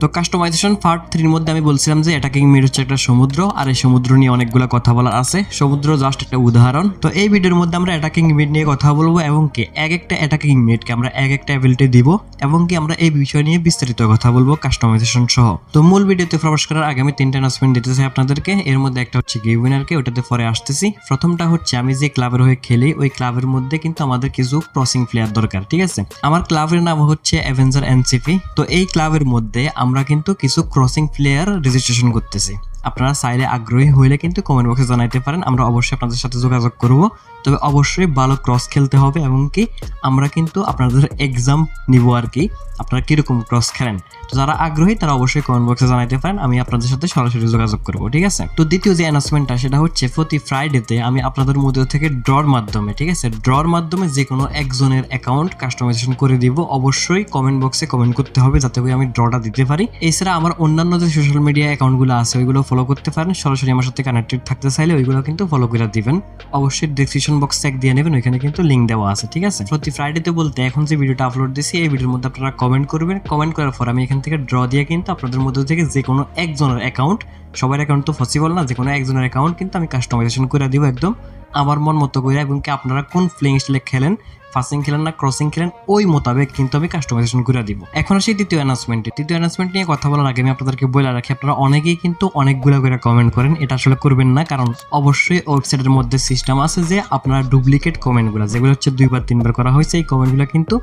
তো customisation part থ্রির মধ্যে আমি বলছিলাম যে অ্যাটাকিং মিড হচ্ছে একটা সমুদ্র, আর এই সমুদ্র নিয়ে অনেকগুলো কথা বলার আছে। সমুদ্র জাস্ট একটা উদাহরণ। তো এই ভিডিওর মধ্যে আমরা অ্যাটাকিং মিড নিয়ে কথা বলব এবং কি এক একটা অ্যাটাকিং মিডকে আমরা এক একটা অ্যাবিলিটি দিব এবং কি আমরা এই বিষয় নিয়ে বিস্তারিত কথা বলব কাস্টমাইজেশন সহ। তো মূল ভিডিওতে প্রবেশ করার আগে আমি তিনটা অ্যানাউন্সমেন্ট দিতে চাই আপনাদেরকে। এর মধ্যে একটা হচ্ছে গিভ উইনারকে ওটাতে পরে আসতেছি। প্রথমটা হচ্ছে আমি যে ক্লাবের হয়ে খেলি, ওই ক্লাবের মধ্যে কিন্তু আমাদের কিছু ক্রসিং প্লেয়ার দরকার, ঠিক আছে? আমার ক্লাবের নাম হচ্ছে অ্যাভেঞ্জার এনসিপি তো এই ক্লাবের মধ্যে আমরা কিন্তু কিছু ক্রসিং প্লেয়ার রেজিস্ট্রেশন করতেছি। আপনারা চাইলে আগ্রহী হইলে কিন্তু কমেন্ট বক্সে জানাইতে পারেন। আমরা অবশ্যই আপনাদের সাথে যোগাযোগ করব। তবে অবশ্যই ভালো ক্রস খেলতে হবে এবং কি আমরা কিন্তু আপনাদের এক্সাম নিব আর কি। আপনারা কীরকম ক্রস খেলেন? তো যারা আগ্রহী, তারা অবশ্যই কমেন্ট বক্সে জানাইতে পারেন। আমি আপনাদের সাথে সরাসরি যোগাযোগ করব, ঠিক আছে? তো দ্বিতীয় যে অ্যানাউন্সমেন্টটা সেটা হচ্ছে প্রতি ফ্রাইডেতে আমি আপনাদের মধ্যে থেকে ড্রর মাধ্যমে, ঠিক আছে? ড্রর মাধ্যমে যে কোনো একজনের অ্যাকাউন্ট কাস্টমাইজেশন করে দিব। অবশ্যই কমেন্ট বক্সে কমেন্ট করতে হবে যাতে করে আমি ড্রটা দিতে পারি। এছাড়া আমার অন্যান্য যে সোশ্যাল মিডিয়া অ্যাকাউন্টগুলো আছে, ওইগুলো ফলো করতে পারেন। সরাসরি আমার সাথে কানেক্টেড থাকতে চাইলে ওইগুলো কিন্তু ফলো করে দিবেন। অবশ্যই ডিসক্রিপশন বক্স চেক দিয়ে নেবেন, ওইখানে কিন্তু লিঙ্ক দেওয়া আছে, ঠিক আছে? প্রতি ফ্রাইডেতে বলতে এখন যে ভিডিওটা আপলোড দিছি, এই ভিডিওর মধ্যে আপনারা কমেন্ট করবেন। কমেন্ট করার পর আমি এখান থেকে ড্র দিয়ে কিন্তু আপনাদের মধ্যে থেকে যে কোনো একজনের অ্যাকাউন্ট সবার অ্যাকাউন্ট তো পসিবল না যে কোনো একজনের অ্যাকাউন্ট কিন্তু আমি কাস্টমাইজেশন করে দিব একদম। আমার মন মতো করে, এবং কি আপনারা কোন প্লেইং স্টাইলে খেলেন ফাসিং খেলেন না, ক্রসিং খেলেন, ওই মোতাবেক কিন্তু আমি কাস্টমাইজেশন করে দিব। এখন আসি তৃতীয় অ্যানাউন্সমেন্টে তৃতীয় অ্যানাউন্সমেন্ট নিয়ে কথা বলার আগে আমি আপনাদেরকে বলে রাখি, আপনারা অনেকেই কিন্তু অনেকগুলো করে কমেন্ট করেন, এটা আসলে করবেন না, কারণ অবশ্যই ওয়েবসাইটের মধ্যে সিস্টেম আছে যে আপনারা ডুপ্লিকেট কমেন্টগুলো যেগুলো হচ্ছে দুইবার, তিনবার করা হয়েছে, এই কমেন্টগুলো কিন্তু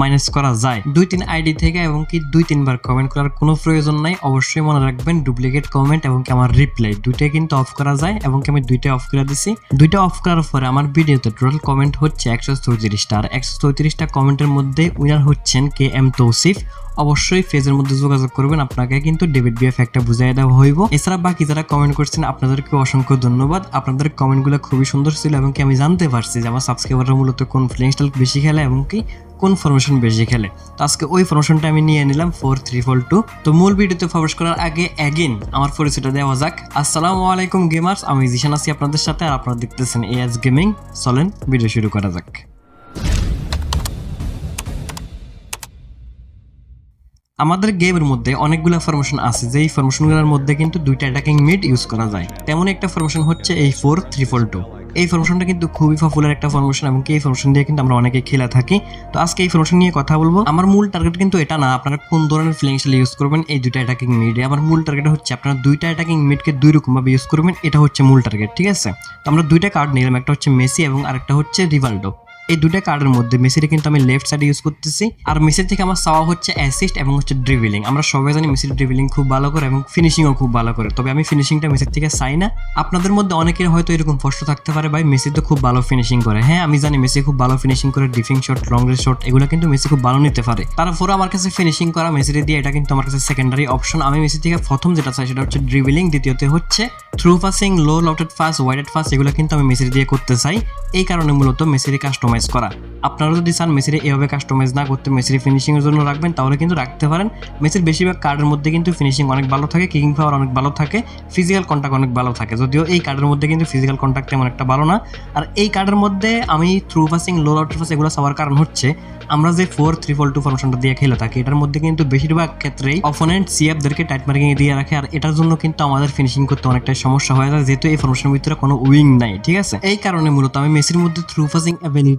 মাইনাস করা যায়। দুই তিন আইডি থেকে এবং কি দুই তিনবার কমেন্ট করার কোনো প্রয়োজন নাই। অবশ্যই মনে রাখবেন ডুপ্লিকেট কমেন্ট এবং কি আমার রিপ্লাই দুইটাই কিন্তু অফ করা যায় এবং কি আমি দুইটাই অফ করে দিছি। দুইটা অফ করার পরে আমার ভিডিওতে টোটাল কমেন্ট হচ্ছে একশো চৌত্রিশটা। আর একশো চৌত্রিশটা কমেন্টের মধ্যে উইনার হচ্ছেন কে এম তৌসিফ। অবশ্যই ফেজের মধ্যে যোগাযোগ করবেন, আপনাকে কিন্তু ডেবিট বিএফ একটা বুঝাই দেওয়া হইব। এছাড়া বাকি যারা কমেন্ট করছেন আপনাদেরকে অসংখ্য ধন্যবাদ। আপনাদের কমেন্টগুলো খুবই সুন্দর ছিল এবং কি আমি জানতে পারছি যে আমার সাবস্ক্রাইবাররা মূলত কোন প্লেইং স্টাইল বেশি খেলে এবং কি কোন ফরমেশন বেশি খেলে? তো আজকে ওই ফরমেশনটা আমি নিয়ে নিলাম ফোর থ্রি ফোর টু তো মূল ভিডিওতে প্রবেশ করার আগে অ্যাগেন আমার পরিচয়টা দেওয়া যাক। আসসালামু আলাইকুম গেমার্স আমি জিশান আছি আপনাদের সাথে, আর আপনারা দেখতেছেন এএস গেমিং চলেন ভিডিও শুরু করা যাক। আমাদের গেমের মধ্যে অনেকগুলো ফরমেশন আছে। যেই ফরমেশনগুলোর মধ্যে কিন্তু দুইটা অ্যাটাকিং মিড ইউজ করা যায়। তেমন একটা ফরমেশন হচ্ছে এই ফোর থ্রি ফোর টু এই ফরমেশনটা কিন্তু খুবই পপুলার একটা ফরমেশন এবং এই ফরমেশন দিয়ে কিন্তু আমরা অনেকে খেলে থাকি। তো আজকে এই ফরমেশন নিয়ে কথা বলব। আমার মূল টার্গেট কিন্তু এটা না, আপনারা কোন ধরনের ফ্লেইং স্টাইল ইউজ করবেন, এই দুইটা অ্যাটাকিং মিডে আমার মূল টার্গেট হচ্ছে আপনারা দুইটা অ্যাটাকিং মিডকে দুই রকম ভাবে ইউজ করবেন, এটা হচ্ছে মূল টার্গেট ঠিক আছে? তো আমরা দুইটা কার্ড নিলাম, একটা হচ্ছে মেসি এবং আরেকটা হচ্ছে রিভাল্ডো এই দুইটা কার্ডের মধ্যে মেসিটা কিন্তু আমি লেফট সাইডে ইউজ করতেছি। আর মেসির থেকে আমার চাওয়া হচ্ছে অ্যাসিস্ট এবং হচ্ছে ড্রিভিলিং আমরা সবাই জানি মেসির ড্রিভিলিং খুব ভালো করে এবং ফিনিশিংও খুব ভালো করে। তবে আমি ফিনিশিংটা মেসির থেকে চাই না। আপনাদের মধ্যে অনেকের হয়তো এরকম প্রশ্ন থাকতে পারে, ভাই, মেসি তো খুব ভালো ফিনিশিং করে। হ্যাঁ আমি জানি মেসি খুব ভালো ফিনিশিং করে dipping shot long range shot এগুলো কিন্তু মেসি খুব ভালো নিতে পারে। তারপরে আমার কাছে ফিনিশিং করা মেসিরে দিয়ে এটা কিন্তু আমার কাছে সেকেন্ডারি অপশন আমি মেসি থেকে প্রথম যেটা চাই সেটা হচ্ছে ড্রিভিলিং দ্বিতীয়তে হচ্ছে through passing low lofted pass weighted pass এগুলো কিন্তু আমি মেসির দিয়ে করতে চাই। এই কারণে মূলত মেসিরি কাস্টমাইজ করা। আপনারা যদি চান মেসিরে এভাবে কাস্টমাইজ না করতে মেসির ফিনিশিংয়ের জন্য রাখবেন, তাহলে কিন্তু রাখতে পারেন। মেসির বেশিরভাগ কার্ডের মধ্যে কিন্তু ফিনিশিং অনেক ভালো থাকে কিকিং পাওয়ার অনেক ভালো থাকে ফিজিক্যাল কন্ট্যাক্ট অনেক ভালো থাকে। যদিও এই কার্ডের মধ্যে কিন্তু ফিজিক্যাল কন্ট্যাক্ট তেমন একটা ভালো না। আর এই কার্ডের মধ্যে আমি through passing low out pass এগুলো সবার কারণ হচ্ছে, আমরা যে ফোর থ্রি ফোর টু ফরমেশনটা দিয়ে খেলে থাকি, এটার মধ্যে কিন্তু বেশিরভাগ ক্ষেত্রেই অপোনেন্ট সিএফদেরকে টাইট মার্কিং দিয়ে রাখে, আর এটার জন্য কিন্তু আমাদের ফিনিশিং করতে অনেকটাই সমস্যা হয়ে যায়, যেহেতু এই ফর্মেশনের ভিতরে কোনো উইং নাই, ঠিক আছে? এই কারণে মূলত আমি মেসির মধ্যে থ্রু পাসিং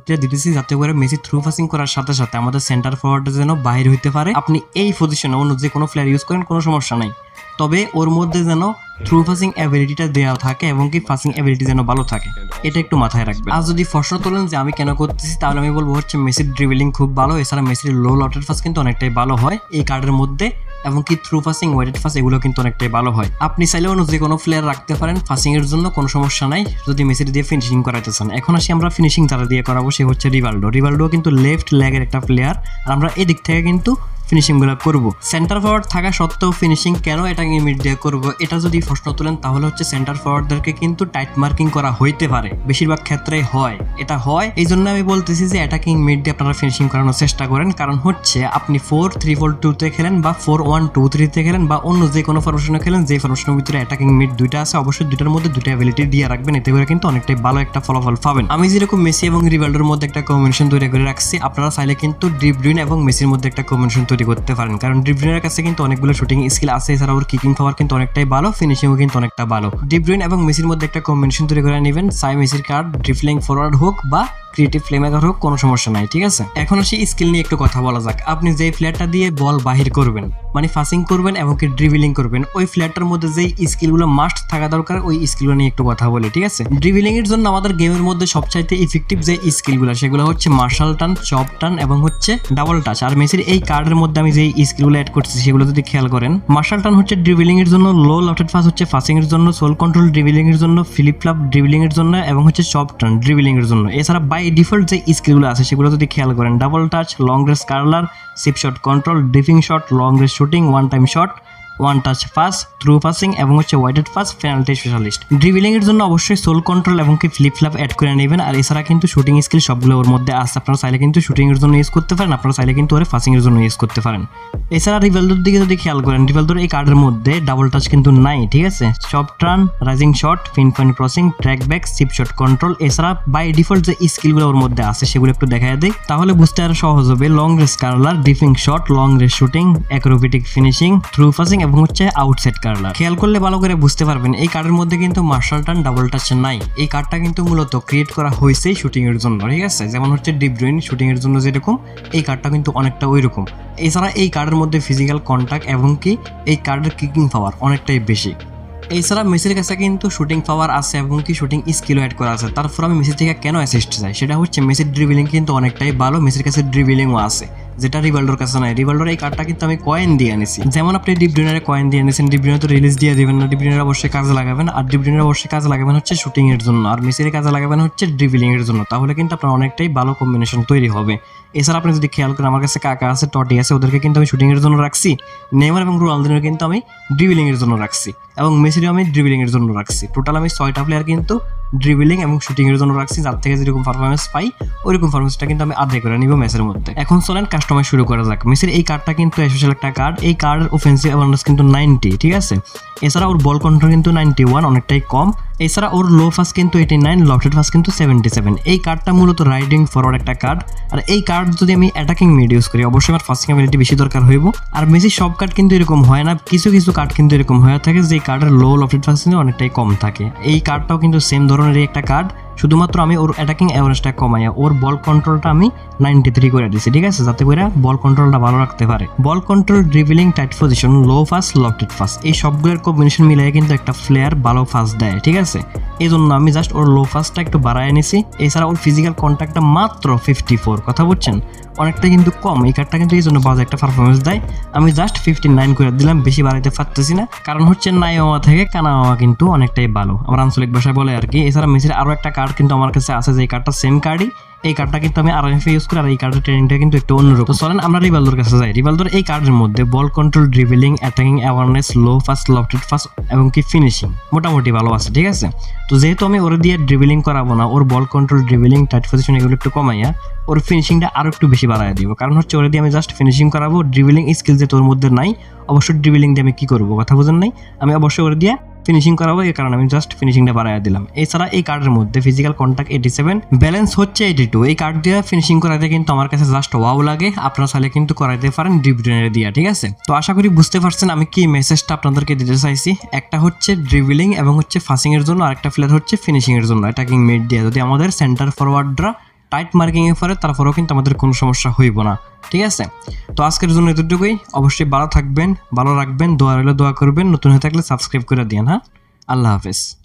অ্যাবিলিটিটা দিতেছি যাতে করে মেসি থ্রু পাসিং করার সাথে সাথে আমাদের সেন্টার ফরওয়ার্ডে যেন বাইরে হইতে পারে। আপনি এই পজিশনে অন্য যে কোনো প্লেয়ার ইউজ করেন, কোনো সমস্যা নাই। তবে ওর মধ্যে যেন থ্রু ফাসিং অ্যাবিলিটিটা দেওয়া থাকে এবং কি ফাসিং অ্যাবিলিটি যেন ভালো থাকে, এটা একটু মাথায় রাখবেন। আর যদি প্রশ্ন তোলেন যে আমি কেন করতেছি, তাহলে আমি বলব হচ্ছে মেসির ড্রিভিলিং খুব ভালো। এছাড়া মেসির লো লটের ফাস কিন্তু অনেকটাই ভালো হয়। এই কার্ডের মধ্যে এবং কি থ্রু ফাসিং ওয়েটেড ফাস এগুলো কিন্তু অনেকটাই ভালো হয়। আপনি চাইলে অন্য যে কোনো প্লেয়ার রাখতে পারেন ফাসিং এর জন্য কোনো সমস্যা নাই। যদি মেসির দিয়ে ফিনিশিং করাতে চান। এখন আসি আমরা ফিনিশিং যারা দিয়ে করাবো, সে হচ্ছে রিভাল্ডো রিভাল্ডো কিন্তু লেফট লেগের একটা প্লেয়ার আর আমরা এদিক থেকে কিন্তু ফিনিশিংগুলো করব। সেন্টার ফরওয়ার্ড থাকা সত্ত্বেও ফিনিশিং কেন এটা মিড দিয়ে করব, এটা যদি প্রশ্ন তোলেন তাহলে হচ্ছে সেন্টার ফরওয়ার্ডদেরকে কিন্তু টাইট মার্কিং করা হইতে পারে। বেশিরভাগ ক্ষেত্রে হয়। এটা হয় এই জন্য আমি বলতেছি যে অ্যাটাকিং মিড দিয়ে আপনারা ফিনিশিং করানোর চেষ্টা করেন। কারণ হচ্ছে আপনি ফোর থ্রি ফোর টুতে খেলেন বা ফোর ওয়ান টু থ্রিতে খেলেন বা অন্য যে কোনো ফরমেশনে খেলেন, যে ফরমেশনের ভিতরে অ্যাটাকিং মিড দুইটা আছে, অবশ্যই দুইটার মধ্যে দুইটা অ্যাবিলিটি দিয়ে রাখবেন। এতে করে কিন্তু অনেকটাই ভালো একটা ফলাফল পাবেন। আমি যেরকম মেসি এবং রিভাল্ডোর মধ্যে একটা কম্বিনেশন তৈরি করে রাখছি, আপনারা চাইলে কিন্তু ডিপ ড্রিন এবং মেসির মধ্যে একটা কম্বিনেশন তৈরি তৈরি করতে পারেন। কারণ ডিব্রুইনের কাছে কিন্তু অনেকগুলো শুটিং স্কিল আছে এছাড়া ওর কিকিং পাওয়ার কিন্তু অনেকটাই ভালো ফিনিশিংও কিন্তু অনেকটা ভালো। ডিব্রুইন এবং মেসির মধ্যে একটা কম্বিনেশন তৈরি করে নেবেন। সাই মেসির কার্ড ড্রিফলিং ফরওয়ার্ড হোক বা ক্রিয়েটিভ ফ্লেমেকার হোক, কোনো সমস্যা নাই, ঠিক আছে? এখন সেই স্কিল নিয়ে একটু কথা বলা যাক। আপনি যেই ফ্ল্যাটটা দিয়ে বল বাহির করবেন মানে ফাসিং করবেন এবং কি ড্রিভিলিং করবেন। ওই ফ্ল্যাটটার মধ্যে যেই স্কিলগুলো মাস্ট থাকা দরকার, ওই স্কিলগুলো নিয়ে একটু কথা বলি, ঠিক আছে? ড্রিভিলিং এর জন্য আমাদের গেমের মধ্যে সবচাইতে ইফেক্টিভ যে স্কিলগুলো সেগুলো হচ্ছে মার্শাল টান চপ টান এবং হচ্ছে ডাবল টাচ আর মেসির এই কার্ডের মধ্যে আমি যেই স্কিলগুলো অ্যাড করছি, সেগুলো যদি খেয়াল করেন মার্শাল টান হচ্ছে ড্রিভিলিং এর জন্য লো লটেড ফাস হচ্ছে ফাসিং এর জন্য সোল কন্ট্রোল ড্রিভিলিং এর জন্য ফ্লিপ ফ্লাপ ড্রিভিলিং এর জন্য এবং হচ্ছে চপ টান ড্রিভিলিং এর জন্য। এছাড়া বাই ডিফল্ট যে স্কিলগুলো আছে, সেগুলো যদি খেয়াল করেন double touch long range curler chip shot control dribbling shot long range shooting one time shot one touch pass through passing এবং হচ্ছে weighted pass penalty specialist dribbling এর জন্য অবশ্যই সোল কন্ট্রোল এবং কি ফ্লিপ ফ্লাপ অ্যাড করে নেবেন। আর এছাড়া কিন্তু শুটিং স্কিল সবগুলো ওর মধ্যে আছে। আপনারা চাইলে কিন্তু শুটিং এর জন্য ইউজ করতে পারেন। আপনারা চাইলে কিন্তু ওরে ফাসিং এর জন্য ইউজ করতে পারেন। এছাড়া রিভেলদোর দিকে যদি খেয়াল করেন রিভেলদোর এই কার্ডের মধ্যে ডাবল টাচ কিন্তু নাই, ঠিক আছে? Sharp turn rising shot fine fine crossing track back chip shot control এছাড়া বাই ডিফল্ট যে স্কিলগুলো ওর মধ্যে আছে, সেগুলো একটু দেখা দেয় তাহলে বুঝতে আরও সহজ হবে। Long range curler dipping shot long range shooting acrobatic finishing through passing এবং হচ্ছে আউটসাইড কার্লার খেয়াল করলে ভালো করে বুঝতে পারবেন, এই কার্ডের মধ্যে কিন্তু মার্শাল টার্ন ডাবল টাচ নাই। এই কার্ডটা কিন্তু মূলত ক্রিয়েট করা হয়েছেই শুটিং এর জন্য, ঠিক আছে? যেমন হচ্ছে ডিব্রুইন শুটিং এর জন্য যেরকম, এই কার্ডটা কিন্তু অনেকটা ওই রকম এছাড়া এই কার্ডের মধ্যে ফিজিক্যাল কন্ট্যাক্ট এবং কি, এই কার্ডের কিকিং পাওয়ার অনেকটাই বেশি। এছাড়া মেসির কাছে কিন্তু শুটিং পাওয়ার আছে এবং কি শুটিং স্কিলও অ্যাড করা আছে। তারপর আমি মেসির থেকে কেন অ্যাসিস্ট চাই? সেটা হচ্ছে মেসির ড্রিবিলিং কিন্তু অনেকটাই ভালো মেসির কাছে ড্রিবিলিংও আছে। যেটা রিভাল্ডোর কাছে নাই। রিভাল্ডোর এই কার্ডটা কিন্তু আমি কয়েন দিয়ে আনিছি। যেমন আপনি ডিব্রিনারে কয়েন দিয়ে আনিছেন ডিব্রিনার তো রিলিজ দিয়ে দিবেন না। ডিব্রিনার অবশ্যই কাজে লাগাবেন। আর ডিব্রিনার অবশ্যই কাজে লাগাবেন হচ্ছে শুটিং এর জন্য। আর মেসির কাজে লাগাবেন হচ্ছে ড্রিভিলিং এর জন্য। তাহলে কিন্তু আপনার অনেকটাই ভালো কম্বিনেশন তৈরি হবে। এছাড়া আপনি যদি খেয়াল করেন, আমার কাছে কাকা আছে টটি আছে, ওদেরকে কিন্তু আমি শুটিং এর জন্য রাখছি। নেমার এবং রোনালদিনের কিন্তু আমি ড্রিভিলিং এর জন্য রাখছি। এবং মেসিরও আমি ড্রিভিলিং এর জন্য রাখছি। টোটাল আমি ছয়টা প্লেয়ার কিন্তু ড্রিভিলিং এবং শুটিং এর জন্য রাখছি, যার থেকে যেরকম পারফরমেন্স পাই, ওইরকম পারফরমেন্সটা কিন্তু আমি আদায় করে নিব ম্যাচের মধ্যে। এখন চলেন কাস্টমাইজ শুরু করা যাক। মেসির এই কার্ডটা কিন্তু স্পেশাল একটা কার্ড এই কার্ডের অফেন্সিভ অ্যাওয়ারনেস কিন্তু নাইনটি ঠিক আছে? এছাড়া ওর বল কন্ট্রোল কিন্তু নাইনটি ওয়ান অনেকটাই কম। এছাড়া ওর লো ফাস কিন্তু এইটি নাইন লফটেড ফাস কিন্তু সেভেন্টি সেভেন এই কার্ডটা মূলত রাইডিং ফরওয়ার্ড একটা কার্ড আর এই কার্ড যদি আমি অ্যাটাকিং মিড ইউজ করি, অবশ্যই আমার ফাস্টিং অ্যাবিলিটি বেশি দরকার হইব। আর মেসি সব কার্ড কিন্তু এরকম হয় না। কিছু কিছু কার্ড কিন্তু এরকম হয়ে থাকে যে কার্ডের লো লফটেড ফাস কিন্তু অনেকটাই কম থাকে। এই কার্ডটাও কিন্তু সেম ধরনেরই একটা কার্ড শুধুমাত্র আমি ওর অ্যাটাকিং অ্যাভারেজটা কমাইয়া ওর বল কন্ট্রোলটা আমি নাইনটি থ্রি করে দিছি, ঠিক আছে? যাতে করে বল কন্ট্রোলটা ভালো রাখতে পারে। Ball control dribbling tight possession low pass lofted pass এই সবগুলোর কম্বিনেশন মিলিয়ে কিন্তু একটা ফ্লেয়ার ভালো ফাস্ট দেয়, ঠিক আছে? এই জন্য আমি জাস্ট ওর লো ফাস্টটা একটু বাড়ায় নিছি, এছাড়া ওর ফিজিক্যাল কন্ট্যাক্টটা মাত্র ফিফটি ফোর কথা বলছেন অনেকটা কিন্তু কম। এই কার্ডটা কিন্তু এই জন্য বাজে একটা পারফরমেন্স দেয়। আমি জাস্ট ফিফটি নাইন করে দিলাম, বেশি বাড়াইতে পারতেছি না। কারণ হচ্ছে নাইওয়া থেকে কানাওয়া কিন্তু অনেকটাই ভালো। আমার আঞ্চলিক ভাষায় বলে আর কি। এছাড়া মেসির আরও একটা কার্ড কিন্তু আমার কাছে আছে, যে এই কার্ডটা সেম কার্ডই এই কার্ডটা কিন্তু আমি আর ইউজ করি আর এই কার্ডের ট্রেনিংটা কিন্তু একটু অন্যরকম। তো চলেন আমরা রিভালদোর কাছে যাই। রিভালদোর এই কার্ডের মধ্যে ball control dribbling attacking awareness low pass lofted pass এবং কি ফিনিশিং মোটামুটি ভালো আছে, ঠিক আছে? তো যেহেতু আমি ওর দিয়ে ড্রিভিলিং করাবো না, ওর ball control dribbling tight possession এগুলো একটু কমাইয়া ওর ফিনিশিংটা আরও একটু বেশি বাড়াই দিব। কারণ হচ্ছে ওরা দিয়ে আমি জাস্ট ফিনিশিং করাবো ড্রিভিলিং স্কিল যে তোর মধ্যে নাই, অবশ্যই ড্রিভিলিং দিয়ে আমি কি করব, কথা বোঝেন নাই? আমি অবশ্যই ওরা দিয়ে ফিনিশিং করাবো এই কারণে আমি জাস্ট ফিনিশিংটা বাড়াই দিলাম। এছাড়া এই কার্ডের মধ্যে physical contact eighty seven balance হচ্ছে এইটি টু এই কার্ড দিয়ে ফিনিশিং করাতে কিন্তু আমার কাছে জাস্ট ওয়াও লাগে। আপনারা চাইলে কিন্তু করাইতে পারেন ডিব্রেনের দিয়া, ঠিক আছে? তো আশা করি বুঝতে পারছেন আমি কি মেসেজটা আপনাদেরকে দিতে চাইছি। একটা হচ্ছে ড্রিভিলিং এবং হচ্ছে ফাসিং এর জন্য, আরেকটা প্লেয়ার হচ্ছে ফিনিশিং এর জন্য। অ্যাটাকিং মিড দিয়ে। যদি আমাদের সেন্টার ফরওয়ার্ডরা টাইট মার্কিংয়ের ফলে পরে তারপরেও কিন্তু আমাদের কোনো সমস্যা হইব না। ঠিক আছে? তো আজকের জন্য এতটুকুই। অবশ্যই ভালো থাকবেন, ভালো রাখবেন, দোয়া রইলে দোয়া করবেন। নতুন হয়ে থাকলে সাবস্ক্রাইব করে দিন হ্যাঁ? আল্লাহ হাফেজ।